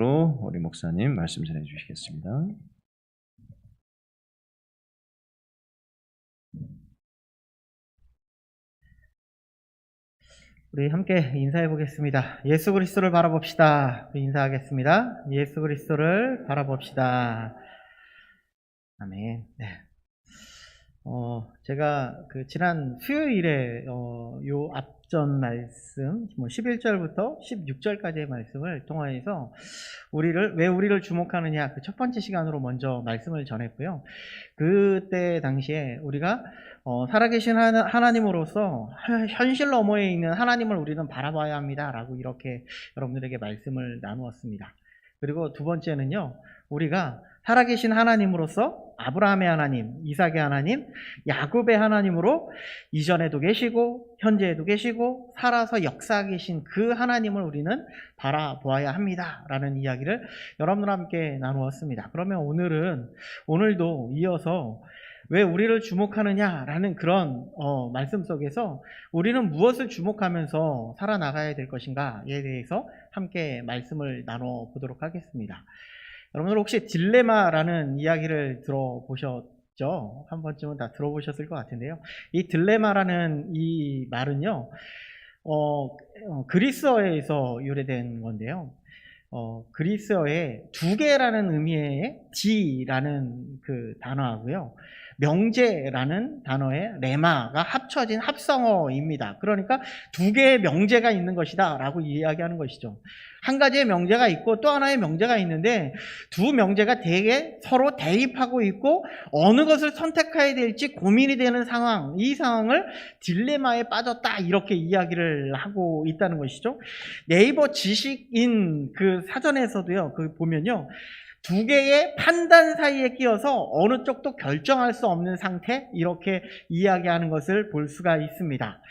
마지막으로 우리 목사님 말씀 전해 주시겠습니다. 우리 함께 인사해 보겠습니다. 예수 그리스도를 바라봅시다. 인사하겠습니다. 예수 그리스도를 바라봅시다. 아멘. 네. 어, 제가 그 지난 수요일에 어, 요 앞전 말씀, 뭐 11절부터 16절까지의 말씀을 통하여서 우리를 왜 우리를 주목하느냐 그 첫 번째 시간으로 먼저 말씀을 전했고요. 그때 당시에 우리가 어, 살아계신 하나, 하나님으로서 현- 현실 너머에 있는 하나님을 우리는 바라봐야 합니다라고 이렇게 여러분들에게 말씀을 나누었습니다. 그리고 두 번째는요, 우리가 살아계신 하나님으로서 아브라함의 하나님, 이삭의 하나님, 야곱의 하나님으로 이전에도 계시고 현재에도 계시고 살아서 역사 계신 그 하나님을 우리는 바라보아야 합니다라는 이야기를 여러분과 함께 나누었습니다. 그러면 오늘은 오늘도 이어서 왜 우리를 주목하느냐라는 그런 어, 말씀 속에서 우리는 무엇을 주목하면서 살아나가야 될 것인가에 대해서 함께 말씀을 나눠 보도록 하겠습니다. 여러분들 혹시 딜레마라는 이야기를 들어보셨죠? 한 번쯤은 다 들어보셨을 것 같은데요. 이 딜레마라는 이 말은요, 어, 어, 그리스어에서 유래된 건데요. 어, 그리스어에 두 개라는 의미의 D라는 그 단어하고요. 명제라는 단어의 레마가 합쳐진 합성어입니다. 그러니까 두 개의 명제가 있는 것이다 라고 이야기하는 것이죠. 한 가지의 명제가 있고 또 하나의 명제가 있는데 두 명제가 되게 서로 대립하고 있고 어느 것을 선택해야 될지 고민이 되는 상황, 이 상황을 딜레마에 빠졌다 이렇게 이야기를 하고 있다는 것이죠. 네이버 지식인 그 사전에서도요, 그 보면요. 두 개의 판단 사이에 끼어서 어느 쪽도 결정할 수 없는 상태 이렇게 이야기하는 것을 볼 수가 있습니다.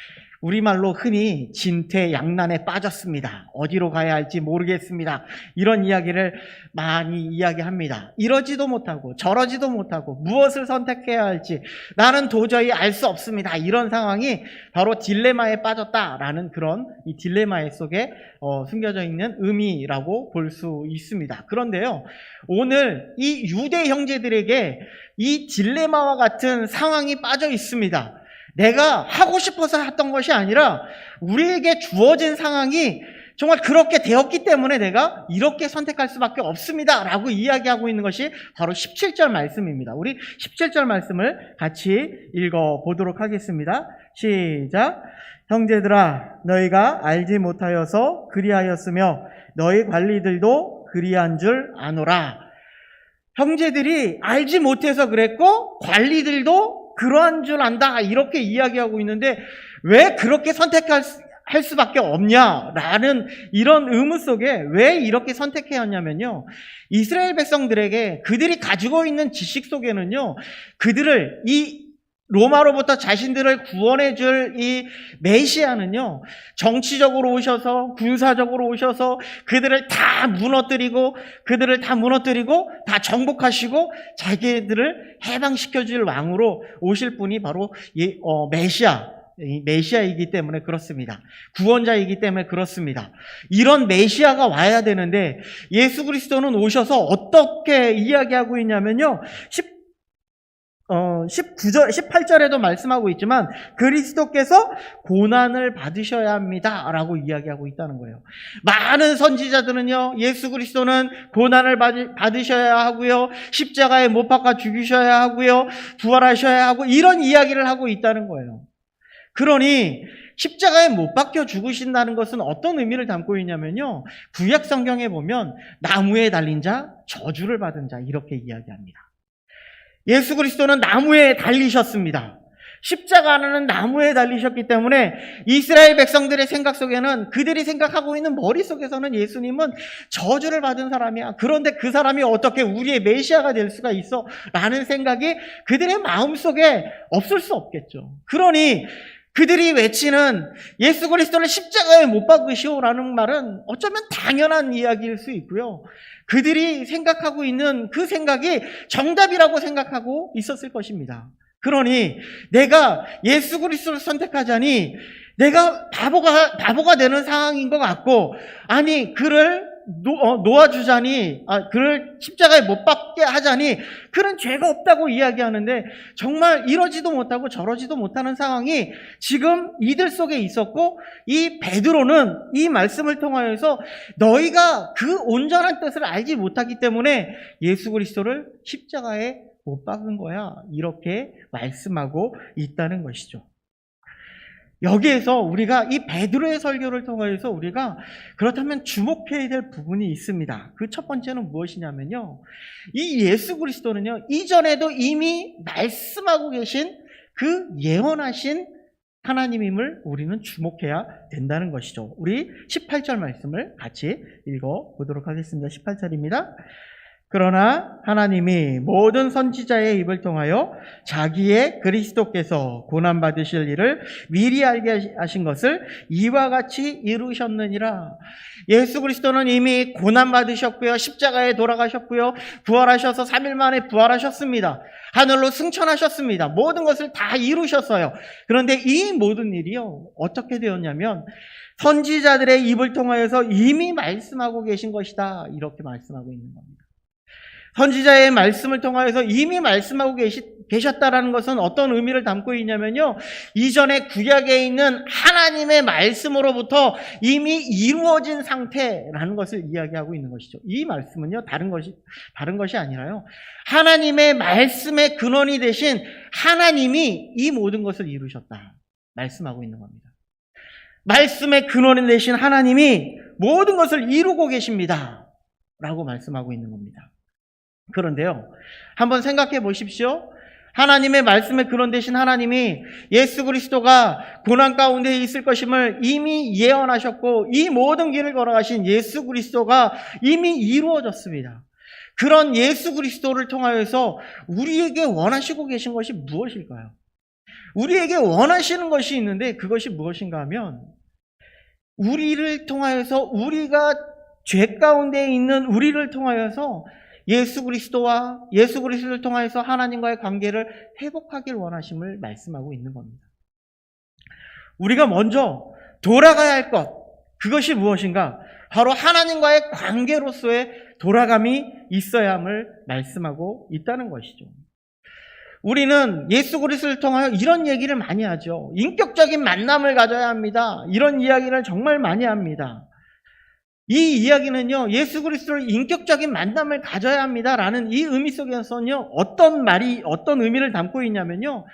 우리말로 흔히 진퇴양난에 빠졌습니다. 어디로 가야 할지 모르겠습니다. 이런 이야기를 많이 이야기합니다. 이러지도 못하고 저러지도 못하고 무엇을 선택해야 할지 나는 도저히 알 수 없습니다. 이런 상황이 바로 딜레마에 빠졌다라는 그런 이 딜레마 속에 어, 숨겨져 있는 의미라고 볼 수 있습니다. 그런데요, 오늘 이 유대 형제들에게 이 딜레마와 같은 상황이 빠져 있습니다. 내가 하고 싶어서 했던 것이 아니라 우리에게 주어진 상황이 정말 그렇게 되었기 때문에 내가 이렇게 선택할 수밖에 없습니다. 라고 이야기하고 있는 것이 바로 17절 말씀입니다. 우리 17절 말씀을 같이 읽어 보도록 하겠습니다. 시작. 형제들아, 너희가 알지 못하여서 그리하였으며 너희 관리들도 그리한 줄 아노라. 형제들이 알지 못해서 그랬고 관리들도 그러한 줄 안다 이렇게 이야기하고 있는데 왜 그렇게 선택할 수- 할 수밖에 없냐라는 이런 의무 속에 왜 이렇게 선택해야 하냐면요. 이스라엘 백성들에게 그들이 가지고 있는 지식 속에는요. 그들을 이 로마로부터 자신들을 구원해 줄 이 메시아는요, 정치적으로 오셔서, 군사적으로 오셔서, 그들을 다 무너뜨리고, 그들을 다 무너뜨리고, 다 정복하시고, 자기들을 해방시켜 줄 왕으로 오실 분이 바로 이, 어, 메시아, 이 메시아이기 때문에 그렇습니다. 구원자이기 때문에 그렇습니다. 이런 메시아가 와야 되는데, 예수 그리스도는 오셔서 어떻게 이야기하고 있냐면요, 10 어, 19절, 18절에도 말씀하고 있지만 그리스도께서 고난을 받으셔야 합니다. 라고 이야기하고 있다는 거예요. 많은 선지자들은요, 예수 그리스도는 고난을 받- 받으셔야 하고요, 십자가에 못 박아 죽이셔야 하고요, 부활하셔야 하고, 이런 이야기를 하고 있다는 거예요. 그러니, 십자가에 못 박혀 죽으신다는 것은 어떤 의미를 담고 있냐면요, 구약 성경에 보면 나무에 달린 자, 저주를 받은 자, 이렇게 이야기합니다. 예수 그리스도는 나무에 달리셨습니다. 십자가는 나무에 달리셨기 때문에 이스라엘 백성들의 생각 속에는 그들이 생각하고 있는 머릿속에서는 예수님은 저주를 받은 사람이야. 그런데 그 사람이 어떻게 우리의 메시아가 될 수가 있어? 라는 생각이 그들의 마음속에 없을 수 없겠죠. 그러니 그들이 외치는 예수 그리스도를 십자가에 못 박으시오라는 말은 어쩌면 당연한 이야기일 수 있고요. 그들이 생각하고 있는 그 생각이 정답이라고 생각하고 있었을 것입니다. 그러니 내가 예수 그리스도를 선택하자니 내가 바보가 바보가 되는 상황인 것 같고 아니 그를 놓, 어, 놓아주자니, 아, 그를 십자가에 못 박게 하자니, 그런 죄가 없다고 이야기하는데, 정말 이러지도 못하고 저러지도 못하는 상황이 지금 이들 속에 있었고, 이 베드로는 이 말씀을 통하여서 너희가 그 온전한 뜻을 알지 못하기 때문에 예수 그리스도를 십자가에 못 박은 거야. 이렇게 말씀하고 있다는 것이죠. 여기에서 우리가 이 베드로의 설교를 통해서 우리가 그렇다면 주목해야 될 부분이 있습니다. 그 첫 번째는 무엇이냐면요. 이 예수 그리스도는요, 이전에도 이미 말씀하고 계신 그 예언하신 하나님임을 우리는 주목해야 된다는 것이죠. 우리 18절 말씀을 같이 읽어 보도록 하겠습니다. 18절입니다. 그러나 하나님이 모든 선지자의 입을 통하여 자기의 그리스도께서 고난 받으실 일을 미리 알게 하신 것을 이와 같이 이루셨느니라. 예수 그리스도는 이미 고난 받으셨고요. 십자가에 돌아가셨고요. 부활하셔서 3일 만에 부활하셨습니다. 하늘로 승천하셨습니다. 모든 것을 다 이루셨어요. 그런데 이 모든 일이요. 어떻게 되었냐면 선지자들의 입을 통하여서 이미 말씀하고 계신 것이다. 이렇게 말씀하고 있는 겁니다. 선지자의 말씀을 통하여서 이미 말씀하고 계셨다라는 것은 어떤 의미를 담고 있냐면요. 이전에 구약에 있는 하나님의 말씀으로부터 이미 이루어진 상태라는 것을 이야기하고 있는 것이죠. 이 말씀은요, 다른 것이, 다른 것이 아니라요. 하나님의 말씀의 근원이 되신 하나님이 이 모든 것을 이루셨다. 말씀하고 있는 겁니다. 말씀의 근원이 되신 하나님이 모든 것을 이루고 계십니다. 라고 말씀하고 있는 겁니다. 그런데요, 한번 생각해 보십시오. 하나님의 말씀에 근원 되신 하나님이 예수 그리스도가 고난 가운데 있을 것임을 이미 예언하셨고 이 모든 길을 걸어가신 예수 그리스도가 이미 이루어졌습니다. 그런 예수 그리스도를 통하여서 우리에게 원하시고 계신 것이 무엇일까요? 우리에게 원하시는 것이 있는데 그것이 무엇인가 하면 우리를 통하여서 우리가 죄 가운데 있는 우리를 통하여서 예수 그리스도와 예수 그리스도를 통하여서 하나님과의 관계를 회복하길 원하심을 말씀하고 있는 겁니다. 우리가 먼저 돌아가야 할 것, 그것이 무엇인가? 바로 하나님과의 관계로서의 돌아감이 있어야 함을 말씀하고 있다는 것이죠. 우리는 예수 그리스도를 통하여 이런 얘기를 많이 하죠. 인격적인 만남을 가져야 합니다. 이런 이야기를 정말 많이 합니다. 이 이야기는요, 예수 그리스도를 인격적인 만남을 가져야 합니다라는 이 의미 속에서는요, 어떤 말이, 어떤 의미를 담고 있냐면요,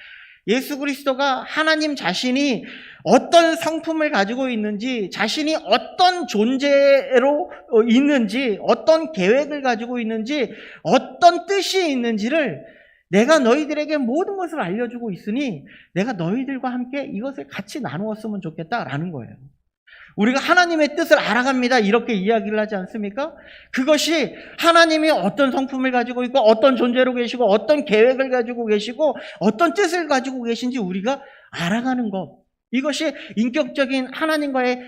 예수 그리스도가 하나님 자신이 어떤 성품을 가지고 있는지, 자신이 어떤 존재로 어, 있는지, 어떤 계획을 가지고 있는지, 어떤 뜻이 있는지를 내가 너희들에게 모든 것을 알려주고 있으니 내가 너희들과 함께 이것을 같이 나누었으면 좋겠다라는 거예요. 우리가 하나님의 뜻을 알아갑니다. 이렇게 이야기를 하지 않습니까? 그것이 하나님이 어떤 성품을 가지고 있고 어떤 존재로 계시고 어떤 계획을 가지고 계시고 어떤 뜻을 가지고 계신지 우리가 알아가는 것. 이것이 인격적인 하나님과의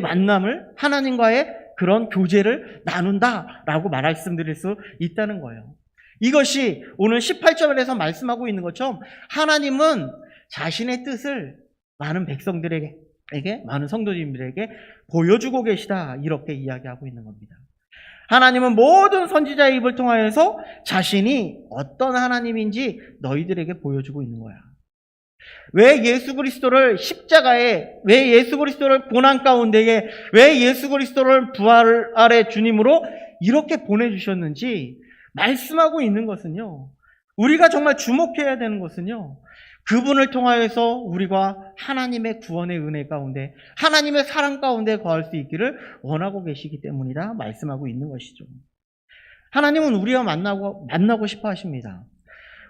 만남을 하나님과의 그런 교제를 나눈다라고 말씀드릴 수 있다는 거예요. 이것이 오늘 18절에서 말씀하고 있는 것처럼 하나님은 자신의 뜻을 많은 백성들에게 에게 많은 성도님들에게 보여주고 계시다 이렇게 이야기하고 있는 겁니다. 하나님은 모든 선지자의 입을 통하여서 자신이 어떤 하나님인지 너희들에게 보여주고 있는 거야. 왜 예수 그리스도를 십자가에, 왜 예수 그리스도를 고난 가운데에, 왜 예수 그리스도를 부활 아래 주님으로 이렇게 보내 주셨는지 말씀하고 있는 것은요. 우리가 정말 주목해야 되는 것은요. 그분을 통하여서 우리가 하나님의 구원의 은혜 가운데 하나님의 사랑 가운데 거할 수 있기를 원하고 계시기 때문이다 말씀하고 있는 것이죠. 하나님은 우리와 만나고 만나고 싶어 하십니다.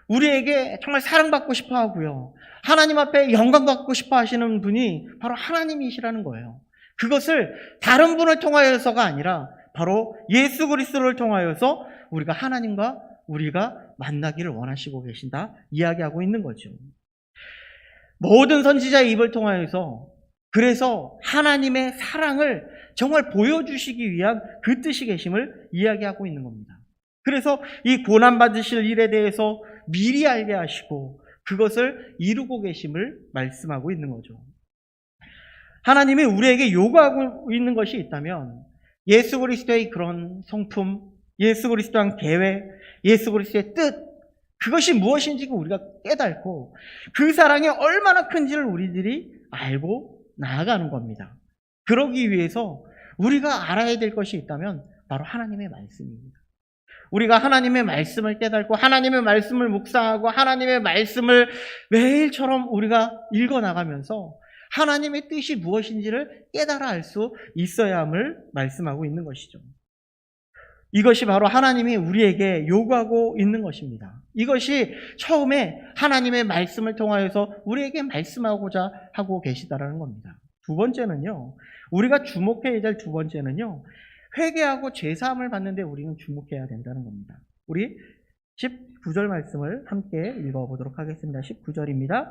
우리에게 정말 사랑받고 싶어 하고요. 하나님 앞에 영광 받고 싶어 하시는 분이 바로 하나님이시라는 거예요. 그것을 다른 분을 통하여서가 아니라 바로 예수 그리스도를 통하여서 우리가 하나님과 우리가 만나기를 원하시고 계신다 이야기하고 있는 거죠. 모든 선지자의 입을 통하여서 그래서 하나님의 사랑을 정말 보여주시기 위한 그 뜻이 계심을 이야기하고 있는 겁니다. 그래서 이 고난받으실 일에 대해서 미리 알게 하시고 그것을 이루고 계심을 말씀하고 있는 거죠. 하나님이 우리에게 요구하고 있는 것이 있다면 예수 그리스도의 그런 성품, 예수 그리스도의 계획, 예수 그리스도의 뜻, 그것이 무엇인지 우리가 깨닫고 그 사랑이 얼마나 큰지를 우리들이 알고 나아가는 겁니다. 그러기 위해서 우리가 알아야 될 것이 있다면 바로 하나님의 말씀입니다. 우리가 하나님의 말씀을 깨닫고 하나님의 말씀을 묵상하고 하나님의 말씀을 매일처럼 우리가 읽어 나가면서 하나님의 뜻이 무엇인지를 깨달아 알 수 있어야 함을 말씀하고 있는 것이죠. 이것이 바로 하나님이 우리에게 요구하고 있는 것입니다. 이것이 처음에 하나님의 말씀을 통하여서 우리에게 말씀하고자 하고 계시다라는 겁니다. 두 번째는요, 우리가 주목해야 될 두 번째는요, 회개하고 죄사함을 받는데 우리는 주목해야 된다는 겁니다. 우리 19절 말씀을 함께 읽어보도록 하겠습니다. 19절입니다.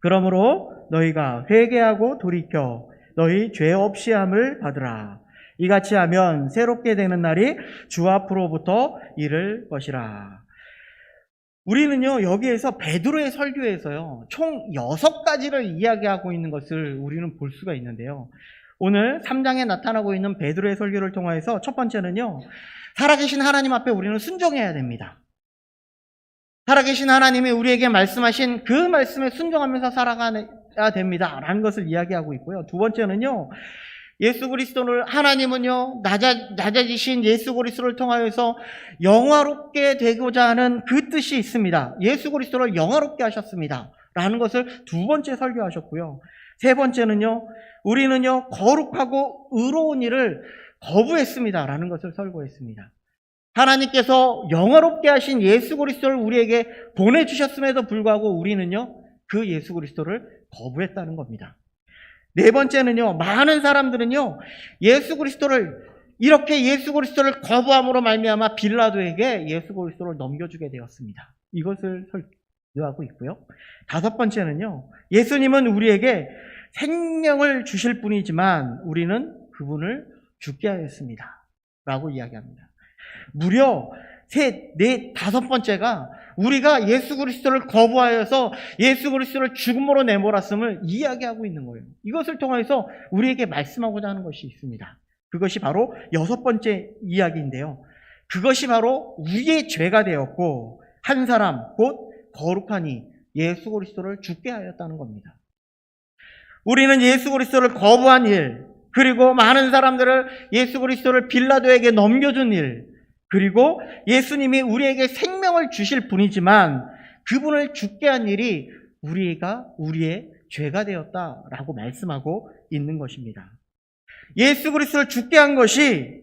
그러므로 너희가 회개하고 돌이켜 너희 죄 없이 함을 받으라. 이같이 하면 새롭게 되는 날이 주 앞으로부터 이를 것이라. 우리는요, 여기에서 베드로의 설교에서요, 총 여섯 가지를 이야기하고 있는 것을 우리는 볼 수가 있는데요. 오늘 3장에 나타나고 있는 베드로의 설교를 통해서 첫 번째는요, 살아계신 하나님 앞에 우리는 순종해야 됩니다. 살아계신 하나님이 우리에게 말씀하신 그 말씀에 순종하면서 살아가야 됩니다. 라는 것을 이야기하고 있고요. 두 번째는요, 예수 그리스도를 하나님은요 낮아, 낮아지신 예수 그리스도를 통하여서 영화롭게 되고자 하는 그 뜻이 있습니다. 예수 그리스도를 영화롭게 하셨습니다. 라는 것을 두 번째 설교하셨고요. 세 번째는요 우리는요 거룩하고 의로운 일을 거부했습니다. 라는 것을 설교했습니다. 하나님께서 영화롭게 하신 예수 그리스도를 우리에게 보내주셨음에도 불구하고 우리는요 그 예수 그리스도를 거부했다는 겁니다. 네 번째는요, 많은 사람들은요, 예수 그리스도를 이렇게 예수 그리스도를 거부함으로 말미암아 빌라도에게 예수 그리스도를 넘겨주게 되었습니다. 이것을 설교하고 있고요. 다섯 번째는요, 예수님은 우리에게 생명을 주실 분이지만 우리는 그분을 죽게 하였습니다. 라고 이야기합니다. 무려 세, 네, 다섯 번째가 우리가 예수 그리스도를 거부하여서 예수 그리스도를 죽음으로 내몰았음을 이야기하고 있는 거예요. 이것을 통해서 우리에게 말씀하고자 하는 것이 있습니다. 그것이 바로 여섯 번째 이야기인데요. 그것이 바로 우리의 죄가 되었고 한 사람 곧 거룩하니 예수 그리스도를 죽게 하였다는 겁니다. 우리는 예수 그리스도를 거부한 일, 그리고 많은 사람들을 예수 그리스도를 빌라도에게 넘겨준 일, 그리고 예수님이 우리에게 생명을 주실 분이지만 그분을 죽게 한 일이 우리가 우리의 죄가 되었다라고 말씀하고 있는 것입니다. 예수 그리스도를 죽게 한 것이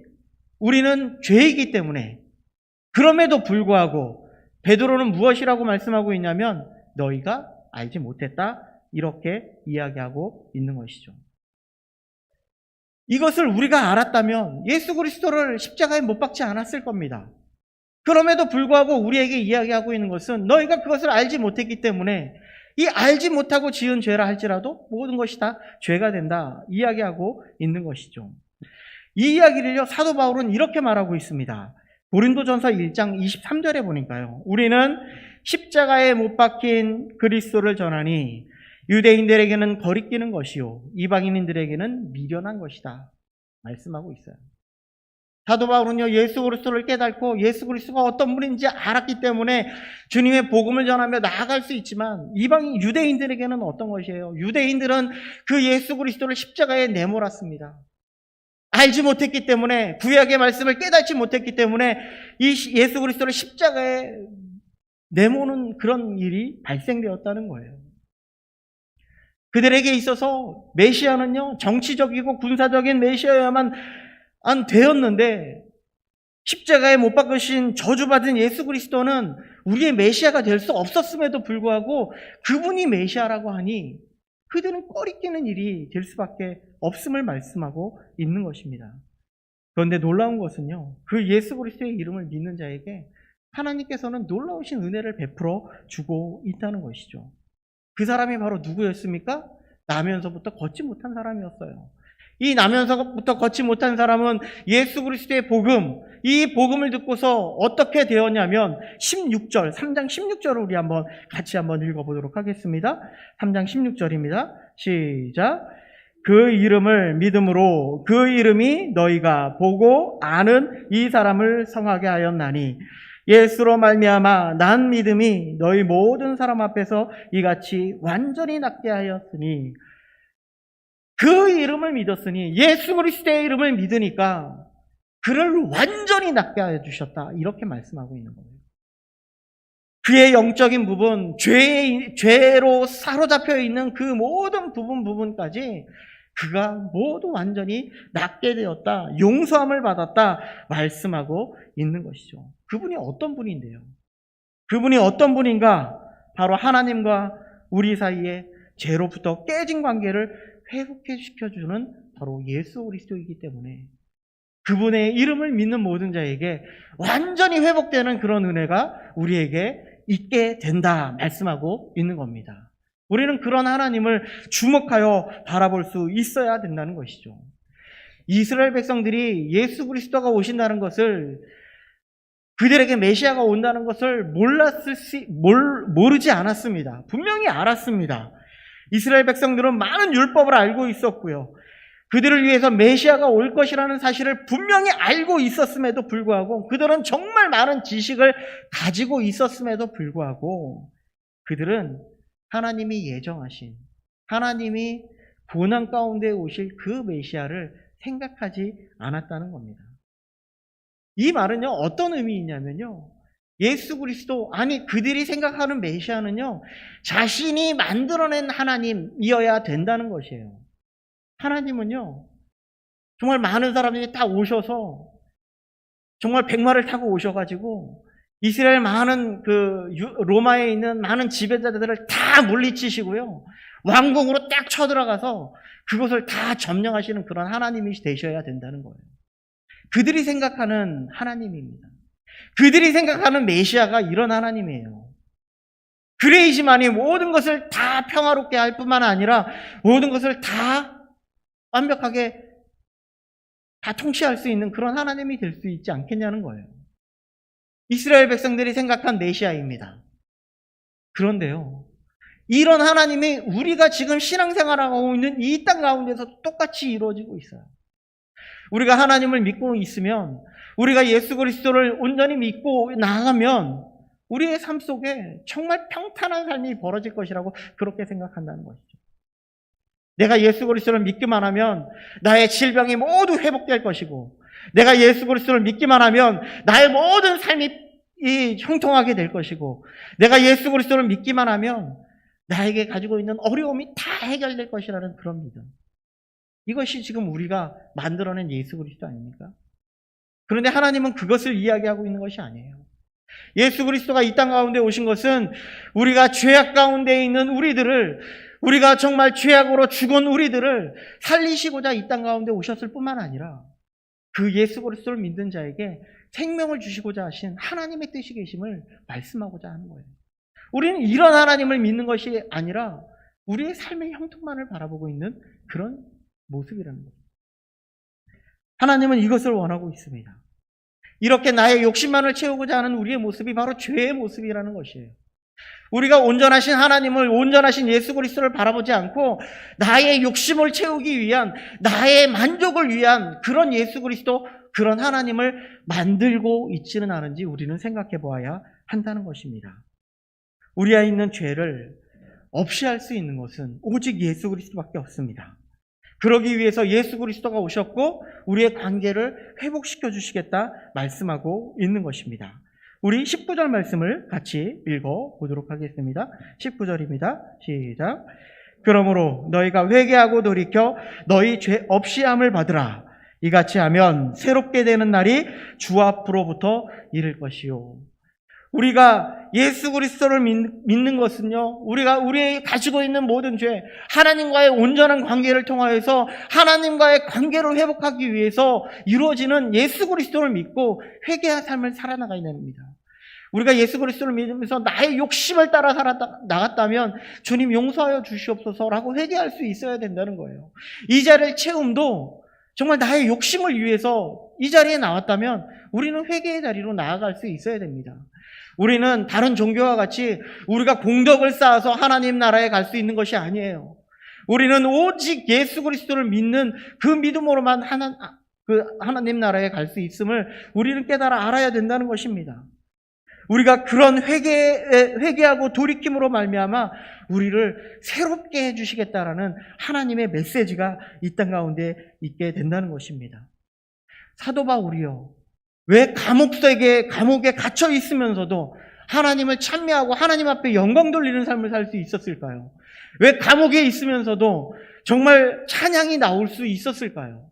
우리는 죄이기 때문에 그럼에도 불구하고 베드로는 무엇이라고 말씀하고 있냐면 너희가 알지 못했다 이렇게 이야기하고 있는 것이죠. 이것을 우리가 알았다면 예수 그리스도를 십자가에 못 박지 않았을 겁니다. 그럼에도 불구하고 우리에게 이야기하고 있는 것은 너희가 그것을 알지 못했기 때문에 이 알지 못하고 지은 죄라 할지라도 모든 것이 다 죄가 된다 이야기하고 있는 것이죠. 이 이야기를요 사도 바울은 이렇게 말하고 있습니다. 고린도전서 1장 23절에 보니까요. 우리는 십자가에 못 박힌 그리스도를 전하니 유대인들에게는 거리끼는 것이요 이방인들에게는 미련한 것이다. 말씀하고 있어요. 사도 바울은요 예수 그리스도를 깨닫고 예수 그리스도가 어떤 분인지 알았기 때문에 주님의 복음을 전하며 나아갈 수 있지만 이방인 유대인들에게는 어떤 것이에요? 유대인들은 그 예수 그리스도를 십자가에 내몰았습니다. 알지 못했기 때문에 구약의 말씀을 깨닫지 못했기 때문에 이 예수 그리스도를 십자가에 내모는 그런 일이 발생되었다는 거예요. 그들에게 있어서 메시아는요, 정치적이고 군사적인 메시아야만 안 되었는데, 십자가에 못 박으신 저주받은 예수 그리스도는 우리의 메시아가 될 수 없었음에도 불구하고 그분이 메시아라고 하니 그들은 꺼리끼는 일이 될 수밖에 없음을 말씀하고 있는 것입니다. 그런데 놀라운 것은요, 그 예수 그리스도의 이름을 믿는 자에게 하나님께서는 놀라우신 은혜를 베풀어 주고 있다는 것이죠. 그 사람이 바로 누구였습니까? 나면서부터 걷지 못한 사람이었어요. 이 나면서부터 걷지 못한 사람은 예수 그리스도의 복음, 이 복음을 듣고서 어떻게 되었냐면 16절, 3장 16절을 우리 한번 같이 한번 읽어보도록 하겠습니다. 3장 16절입니다. 시작. 그 이름을 믿음으로 그 이름이 너희가 보고 아는 이 사람을 성하게 하였나니 예수로 말미암아 난 믿음이 너희 모든 사람 앞에서 이같이 완전히 낫게 하였으니 그 이름을 믿었으니 예수 그리스도의 이름을 믿으니까 그를 완전히 낫게 하여 주셨다 이렇게 말씀하고 있는 거예요. 그의 영적인 부분, 죄, 죄로 사로잡혀 있는 그 모든 부분 부분까지 그가 모두 완전히 낫게 되었다, 용서함을 받았다 말씀하고 있는 것이죠. 그분이 어떤 분인데요? 그분이 어떤 분인가? 바로 하나님과 우리 사이에 죄로부터 깨진 관계를 회복해 시켜주는 바로 예수 그리스도이기 때문에 그분의 이름을 믿는 모든 자에게 완전히 회복되는 그런 은혜가 우리에게 있게 된다 말씀하고 있는 겁니다. 우리는 그런 하나님을 주목하여 바라볼 수 있어야 된다는 것이죠. 이스라엘 백성들이 예수 그리스도가 오신다는 것을 그들에게 메시아가 온다는 것을 몰랐을 수, 몰, 모르지 않았습니다. 분명히 알았습니다. 이스라엘 백성들은 많은 율법을 알고 있었고요. 그들을 위해서 메시아가 올 것이라는 사실을 분명히 알고 있었음에도 불구하고 그들은 정말 많은 지식을 가지고 있었음에도 불구하고 그들은 하나님이 예정하신 하나님이 고난 가운데 오실 그 메시아를 생각하지 않았다는 겁니다. 이 말은요, 어떤 의미이냐면요. 예수 그리스도, 아니, 그들이 생각하는 메시아는요, 자신이 만들어낸 하나님이어야 된다는 것이에요. 하나님은요, 정말 많은 사람들이 다 오셔서, 정말 백마를 타고 오셔가지고, 이스라엘 많은 그, 유- 로마에 있는 많은 지배자들을 다 물리치시고요, 왕궁으로 딱 쳐들어가서 그것을 다 점령하시는 그런 하나님이 되셔야 된다는 거예요. 그들이 생각하는 하나님입니다. 그들이 생각하는 메시아가 이런 하나님이에요. 그레이지만이 모든 것을 다 평화롭게 할 뿐만 아니라 모든 것을 다 완벽하게 다 통치할 수 있는 그런 하나님이 될 수 있지 않겠냐는 거예요. 이스라엘 백성들이 생각한 메시아입니다. 그런데요. 이런 하나님이 우리가 지금 신앙생활하고 있는 이 땅 가운데서 똑같이 이루어지고 있어요. 우리가 하나님을 믿고 있으면 우리가 예수 그리스도를 온전히 믿고 나아가면 우리의 삶 속에 정말 평탄한 삶이 벌어질 것이라고 그렇게 생각한다는 것이죠. 내가 예수 그리스도를 믿기만 하면 나의 질병이 모두 회복될 것이고 내가 예수 그리스도를 믿기만 하면 나의 모든 삶이 이 형통하게 될 것이고 내가 예수 그리스도를 믿기만 하면 나에게 가지고 있는 어려움이 다 해결될 것이라는 그런 믿음. 이것이 지금 우리가 만들어낸 예수 그리스도 아닙니까? 그런데 하나님은 그것을 이야기하고 있는 것이 아니에요. 예수 그리스도가 이 땅 가운데 오신 것은 우리가 죄악 가운데 있는 우리들을 우리가 정말 죄악으로 죽은 우리들을 살리시고자 이 땅 가운데 오셨을 뿐만 아니라 그 예수 그리스도를 믿는 자에게 생명을 주시고자 하신 하나님의 뜻이 계심을 말씀하고자 하는 거예요. 우리는 이런 하나님을 믿는 것이 아니라 우리의 삶의 형통만을 바라보고 있는 그런 모습이라는 거예요. 하나님은 이것을 원하고 있습니다. 이렇게 나의 욕심만을 채우고자 하는 우리의 모습이 바로 죄의 모습이라는 것이에요. 우리가 온전하신 하나님을 온전하신 예수 그리스도를 바라보지 않고 나의 욕심을 채우기 위한 나의 만족을 위한 그런 예수 그리스도 그런 하나님을 만들고 있지는 않은지 우리는 생각해 보아야 한다는 것입니다. 우리 안에 있는 죄를 없이 할 수 있는 것은 오직 예수 그리스도밖에 없습니다. 그러기 위해서 예수 그리스도가 오셨고 우리의 관계를 회복시켜 주시겠다 말씀하고 있는 것입니다. 우리 19절 말씀을 같이 읽어 보도록 하겠습니다. 19절입니다. 시작. 그러므로 너희가 회개하고 돌이켜 너희 죄 없이 함을 받으라. 이같이 하면 새롭게 되는 날이 주 앞으로부터 이를 것이요. 우리가 예수 그리스도를 믿- 믿는 것은요, 우리가 우리 가지고 있는 모든 죄, 하나님과의 온전한 관계를 통하여서 하나님과의 관계를 회복하기 위해서 이루어지는 예수 그리스도를 믿고 회개한 삶을 살아나가야 됩니다. 우리가 예수 그리스도를 믿으면서 나의 욕심을 따라 살았다, 나갔다면 주님 용서하여 주시옵소서라고 회개할 수 있어야 된다는 거예요. 이 자리의 체험도 정말 나의 욕심을 위해서 이 자리에 나왔다면 우리는 회개의 자리로 나아갈 수 있어야 됩니다. 우리는 다른 종교와 같이 우리가 공덕을 쌓아서 하나님 나라에 갈 수 있는 것이 아니에요. 우리는 오직 예수 그리스도를 믿는 그 믿음으로만 하나, 그 하나님 나라에 갈 수 있음을 우리는 깨달아 알아야 된다는 것입니다. 우리가 그런 회개 회개하고 돌이킴으로 말미암아 우리를 새롭게 해 주시겠다라는 하나님의 메시지가 이 땅 가운데 있게 된다는 것입니다. 사도 바울이요. 왜 감옥석에 감옥에 갇혀 있으면서도 하나님을 찬미하고 하나님 앞에 영광 돌리는 삶을 살 수 있었을까요? 왜 감옥에 있으면서도 정말 찬양이 나올 수 있었을까요?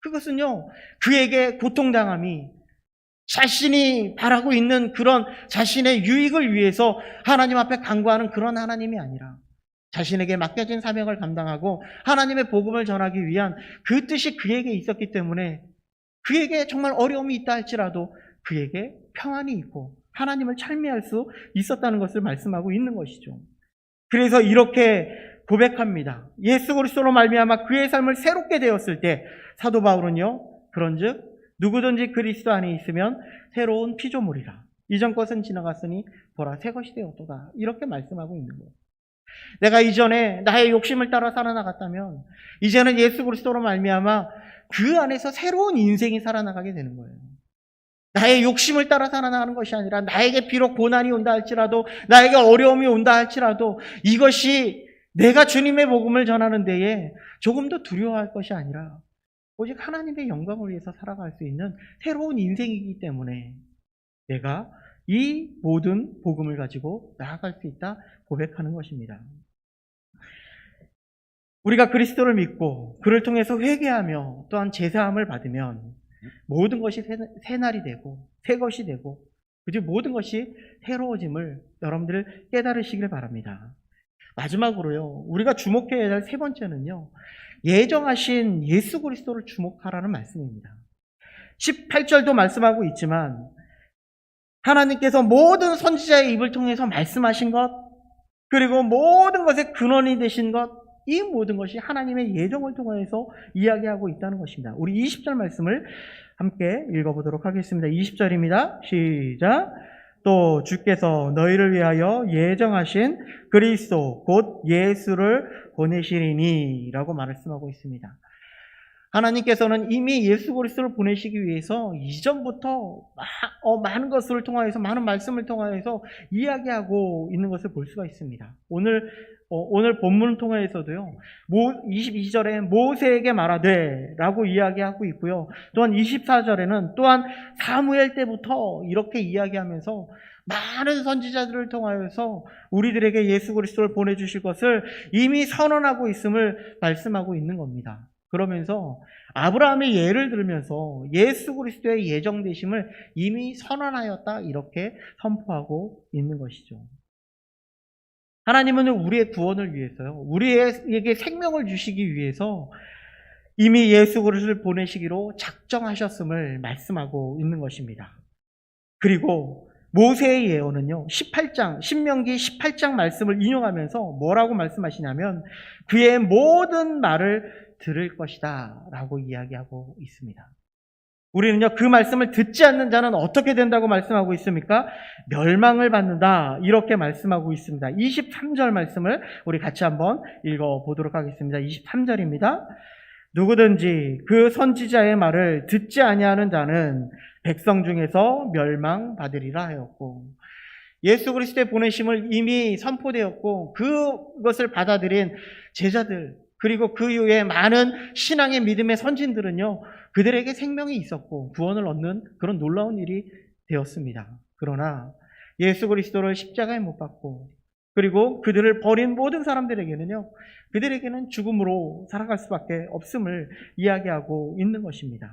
그것은요, 그에게 고통당함이 자신이 바라고 있는 그런 자신의 유익을 위해서 하나님 앞에 간구하는 그런 하나님이 아니라 자신에게 맡겨진 사명을 감당하고 하나님의 복음을 전하기 위한 그 뜻이 그에게 있었기 때문에 그에게 정말 어려움이 있다 할지라도 그에게 평안이 있고 하나님을 찬미할 수 있었다는 것을 말씀하고 있는 것이죠. 그래서 이렇게 고백합니다. 예수 그리스도로 말미암아 그의 삶을 새롭게 되었을 때 사도 바울은요. 그런즉 누구든지 그리스도 안에 있으면 새로운 피조물이라. 이전 것은 지나갔으니 보라 새 것이 되었도다. 이렇게 말씀하고 있는 거예요. 내가 이전에 나의 욕심을 따라 살아나갔다면 이제는 예수 그리스도로 말미암아 그 안에서 새로운 인생이 살아나가게 되는 거예요. 나의 욕심을 따라 살아나가는 것이 아니라 나에게 비록 고난이 온다 할지라도 나에게 어려움이 온다 할지라도 이것이 내가 주님의 복음을 전하는 데에 조금 더 두려워할 것이 아니라 오직 하나님의 영광을 위해서 살아갈 수 있는 새로운 인생이기 때문에 내가 이 모든 복음을 가지고 나아갈 수 있다 고백하는 것입니다. 우리가 그리스도를 믿고 그를 통해서 회개하며 또한 제사함을 받으면 모든 것이 새, 새 날이 되고 새 것이 되고 그리고 모든 것이 새로워짐을 여러분들 깨달으시길 바랍니다. 마지막으로요. 우리가 주목해야 할 세 번째는요. 예정하신 예수 그리스도를 주목하라는 말씀입니다. 18절도 말씀하고 있지만 하나님께서 모든 선지자의 입을 통해서 말씀하신 것 그리고 모든 것의 근원이 되신 것 이 모든 것이 하나님의 예정을 통해서 이야기하고 있다는 것입니다. 우리 20절 말씀을 함께 읽어보도록 하겠습니다. 20절입니다. 시작. 또 주께서 너희를 위하여 예정하신 그리스도 곧 예수를 보내시리니 라고 말씀하고 있습니다. 하나님께서는 이미 예수 그리스도를 보내시기 위해서 이전부터 어, 많은 것을 통하여서 많은 말씀을 통하여서 이야기하고 있는 것을 볼 수가 있습니다. 오늘 어, 오늘 본문을 통해서도요. 22절에 모세에게 말하되 라고 이야기하고 있고요. 또한 24절에는 또한 사무엘 때부터 이렇게 이야기하면서 많은 선지자들을 통하여서 우리들에게 예수 그리스도를 보내주실 것을 이미 선언하고 있음을 말씀하고 있는 겁니다. 그러면서 아브라함의 예를 들면서 예수 그리스도의 예정되심을 이미 선언하였다 이렇게 선포하고 있는 것이죠. 하나님은 우리의 구원을 위해서요. 우리에게 생명을 주시기 위해서 이미 예수 그리스도를 보내시기로 작정하셨음을 말씀하고 있는 것입니다. 그리고 모세의 예언은요. 18장, 신명기 18장 말씀을 인용하면서 뭐라고 말씀하시냐면 그의 모든 말을 들을 것이다 라고 이야기하고 있습니다. 우리는요, 그 말씀을 듣지 않는 자는 어떻게 된다고 말씀하고 있습니까? 멸망을 받는다. 이렇게 말씀하고 있습니다. 23절 말씀을 우리 같이 한번 읽어 보도록 하겠습니다. 23절입니다. 누구든지 그 선지자의 말을 듣지 아니하는 자는 백성 중에서 멸망받으리라 하였고, 예수 그리스도의 보내심을 이미 선포되었고, 그것을 받아들인 제자들, 그리고 그 이후에 많은 신앙의 믿음의 선진들은요, 그들에게 생명이 있었고 구원을 얻는 그런 놀라운 일이 되었습니다. 그러나 예수 그리스도를 십자가에 못 박고 그리고 그들을 버린 모든 사람들에게는요, 그들에게는 죽음으로 살아갈 수밖에 없음을 이야기하고 있는 것입니다.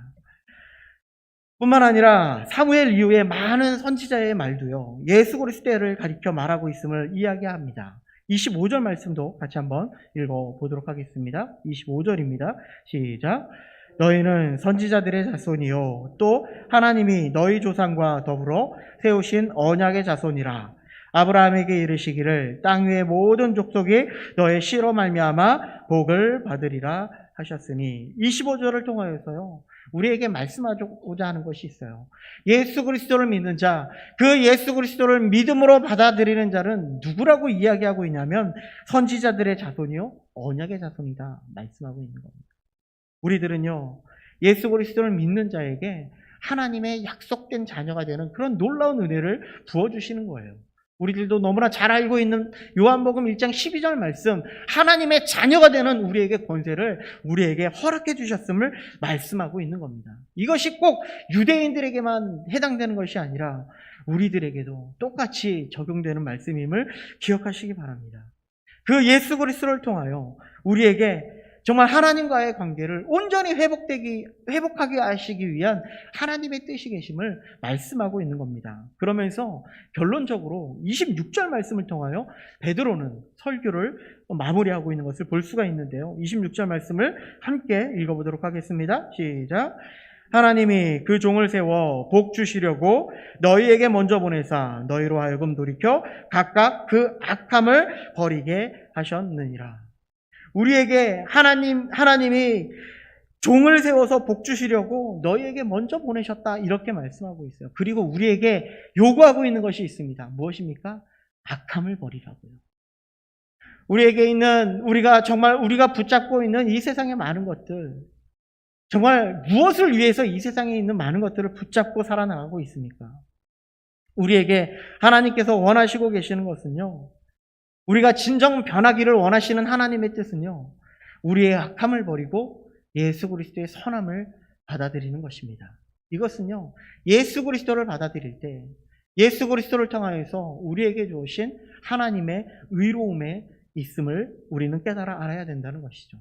뿐만 아니라 사무엘 이후에 많은 선지자의 말도요, 예수 그리스도를 가리켜 말하고 있음을 이야기합니다. 25절 말씀도 같이 한번 읽어 보도록 하겠습니다. 25절입니다. 시작. 너희는 선지자들의 자손이요 또 하나님이 너희 조상과 더불어 세우신 언약의 자손이라 아브라함에게 이르시기를 땅 위의 모든 족속이 너의 씨로 말미암아 복을 받으리라 하셨으니 25절을 통하여서요 우리에게 말씀하고자 하는 것이 있어요. 예수 그리스도를 믿는 자, 그 예수 그리스도를 믿음으로 받아들이는 자는 누구라고 이야기하고 있냐면 선지자들의 자손이요 언약의 자손이다 말씀하고 있는 겁니다. 우리들은요 예수 그리스도를 믿는 자에게 하나님의 약속된 자녀가 되는 그런 놀라운 은혜를 부어주시는 거예요. 우리들도 너무나 잘 알고 있는 요한복음 1장 12절 말씀, 하나님의 자녀가 되는 우리에게 권세를 우리에게 허락해 주셨음을 말씀하고 있는 겁니다. 이것이 꼭 유대인들에게만 해당되는 것이 아니라 우리들에게도 똑같이 적용되는 말씀임을 기억하시기 바랍니다. 그 예수 그리스도를 통하여 우리에게 정말 하나님과의 관계를 온전히 회복되기, 회복하게 하시기 위한 하나님의 뜻이 계심을 말씀하고 있는 겁니다. 그러면서 결론적으로 26절 말씀을 통하여 베드로는 설교를 마무리하고 있는 것을 볼 수가 있는데요. 26절 말씀을 함께 읽어보도록 하겠습니다. 시작. 하나님이 그 종을 세워 복 주시려고 너희에게 먼저 보내사 너희로 하여금 돌이켜 각각 그 악함을 버리게 하셨느니라. 우리에게 하나님, 하나님이 종을 세워서 복 주시려고 너희에게 먼저 보내셨다. 이렇게 말씀하고 있어요. 그리고 우리에게 요구하고 있는 것이 있습니다. 무엇입니까? 악함을 버리라고요. 우리에게 있는, 우리가 정말 우리가 붙잡고 있는 이 세상의 많은 것들, 정말 무엇을 위해서 이 세상에 있는 많은 것들을 붙잡고 살아나가고 있습니까? 우리에게 하나님께서 원하시고 계시는 것은요, 우리가 진정 변하기를 원하시는 하나님의 뜻은요, 우리의 악함을 버리고 예수 그리스도의 선함을 받아들이는 것입니다. 이것은요, 예수 그리스도를 받아들일 때, 예수 그리스도를 통하여서 우리에게 주신 하나님의 의로움에 있음을 우리는 깨달아 알아야 된다는 것이죠.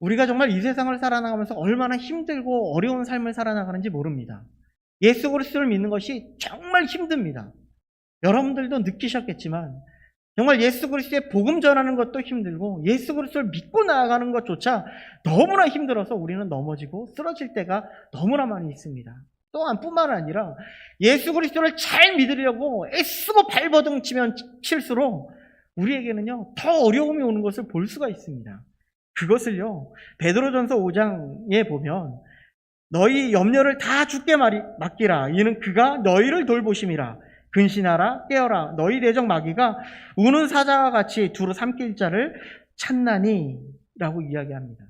우리가 정말 이 세상을 살아나가면서 얼마나 힘들고 어려운 삶을 살아나가는지 모릅니다. 예수 그리스도를 믿는 것이 정말 힘듭니다. 여러분들도 느끼셨겠지만 정말 예수 그리스도의 복음 전하는 것도 힘들고 예수 그리스도를 믿고 나아가는 것조차 너무나 힘들어서 우리는 넘어지고 쓰러질 때가 너무나 많이 있습니다. 또한 뿐만 아니라 예수 그리스도를 잘 믿으려고 애쓰고 발버둥 치면 칠수록 우리에게는요 더 어려움이 오는 것을 볼 수가 있습니다. 그것을요 베드로전서 5장에 보면 너희 염려를 다 말이, 맡기라 이는 그가 너희를 돌보심이라 근신하라 깨어라 너희 대적 마귀가 우는 사자와 같이 두루 삼킬 자를 찾나니 라고 이야기합니다.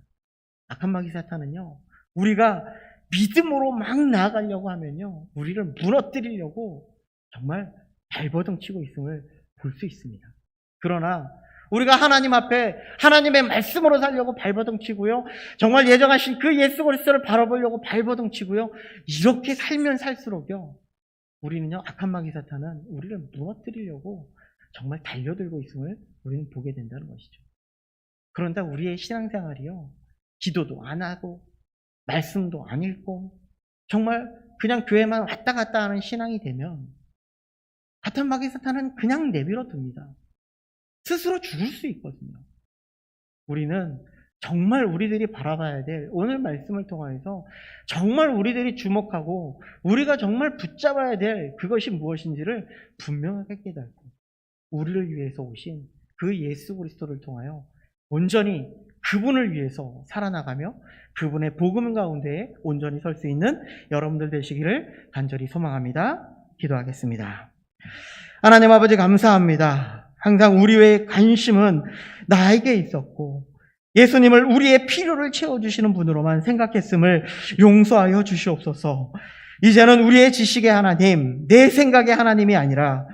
악한 마귀 사탄은요 우리가 믿음으로 막 나아가려고 하면요 우리를 무너뜨리려고 정말 발버둥 치고 있음을 볼 수 있습니다. 그러나 우리가 하나님 앞에 하나님의 말씀으로 살려고 발버둥 치고요. 정말 예정하신 그 예수 그리스도를 바라보려고 발버둥 치고요. 이렇게 살면 살수록요. 우리는요. 악한 마귀 사탄은 우리를 무너뜨리려고 정말 달려들고 있음을 우리는 보게 된다는 것이죠. 그런데 우리의 신앙생활이요. 기도도 안 하고 말씀도 안 읽고 정말 그냥 교회만 왔다 갔다 하는 신앙이 되면 악한 마귀 사탄은 그냥 내버려 둡니다. 스스로 죽을 수 있거든요. 우리는 정말 우리들이 바라봐야 될 오늘 말씀을 통하여서 정말 우리들이 주목하고 우리가 정말 붙잡아야 될 그것이 무엇인지를 분명하게 깨닫고 우리를 위해서 오신 그 예수 그리스도를 통하여 온전히 그분을 위해서 살아나가며 그분의 복음 가운데에 온전히 설 수 있는 여러분들 되시기를 간절히 소망합니다. 기도하겠습니다. 하나님 아버지 감사합니다. 항상 우리의 관심은 나에게 있었고 예수님을 우리의 필요를 채워주시는 분으로만 생각했음을 용서하여 주시옵소서. 이제는 우리의 지식의 하나님, 내 생각의 하나님이 아니라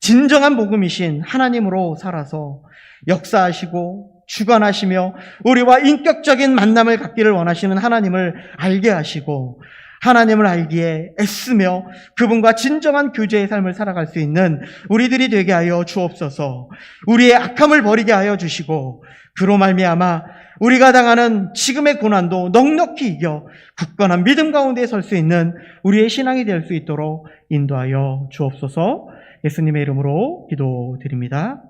진정한 복음이신 하나님으로 살아서 역사하시고 주관하시며 우리와 인격적인 만남을 갖기를 원하시는 하나님을 알게 하시고 하나님을 알기에 애쓰며 그분과 진정한 교제의 삶을 살아갈 수 있는 우리들이 되게 하여 주옵소서. 우리의 악함을 버리게 하여 주시고 그로 말미암아 우리가 당하는 지금의 고난도 넉넉히 이겨 굳건한 믿음 가운데 설 수 있는 우리의 신앙이 될 수 있도록 인도하여 주옵소서. 예수님의 이름으로 기도드립니다.